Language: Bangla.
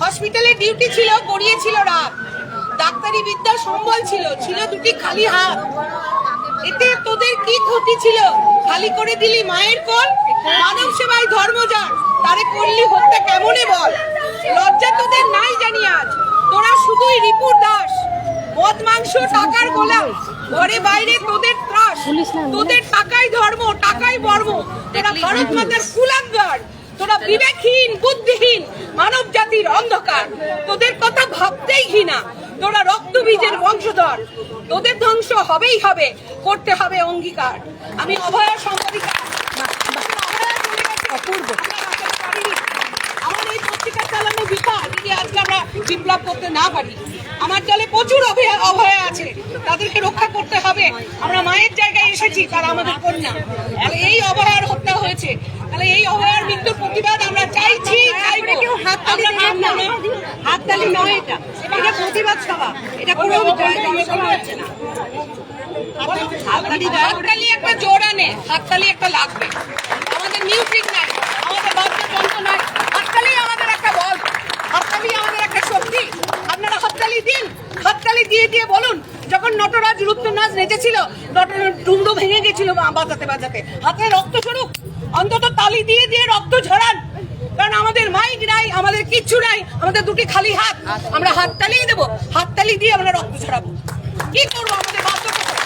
হসপিটালে ডিউটি ছিল গড়িয়েছিল রাত। ডাক্তারি বিদ্যা সম্বল ছিল ছিল দুটি খালি হাত। এতে তোদের কি ক্ষতি ছিল? খালি করে দিলি মায়ের কোল? মানব সেবায় ধর্মযান তারে করলি হত্যা কেমনে বল? লজ্জা তোদের নাই জানি আজ। তোরা শুধুই রিপুর দাস। মদ মাংস টাকার গোলাম ঘরে বাইরে তোদের ত্রাস। তোদের টাকাই ধর্ম টাকাই বর্ম তোরা ভারত মাতার কুলাঙ্গার। তোরা বিবেকহীন, বুদ্ধিহীন মানব জাতির অন্ধকার। তোদের কথা ভাবতেই ঘৃণা। তোরা রক্তবীজের বংশধর। তোদের ধ্বংস হবেই হবে, করতে হবে অঙ্গীকার। আমি অভয়া সম্পাদিকা অপূর্ব। আমার এই পত্রিকা চালানো বিপা যদি আজকে আমরা বিপ্লব করতে না পারি। আমার দলে প্রচুর অভয়া আছে। তাদেরকে রক্ষা করতে হবে। আমরা মায়ের জায়গায় এসেছি, তারা আমাদের কন্যা। এই অভয়ার হত্যা হয়েছে। তাহলে এই অভয়ার মৃত্যুর প্রতিবাদ আমরা চাইছি চাইব আমরা নাম হাততালি নয় এটা। এটা। প্রতিবাদ সভা। এটা কোনো সভা হচ্ছে না। আপনারা হাততালি দিন। হাততালি দিয়ে দিয়ে বলুন, যখন নটরাজ রুদ্রনাথ নেচেছিল নটর ডুমরো ভেঙে গেছিল বাজাতে বাজাতে হাতে রক্ত স্বরূপ অন্তত তালি দিয়ে দিয়ে রক্ত ঝরান। আমাদের দুটি খালি হাত। আমরা হাততালিই দেবো। হাততালি দিয়ে আমরা রক্ত ছড়াবো। কি করব? আমাদের বাস্তবতা।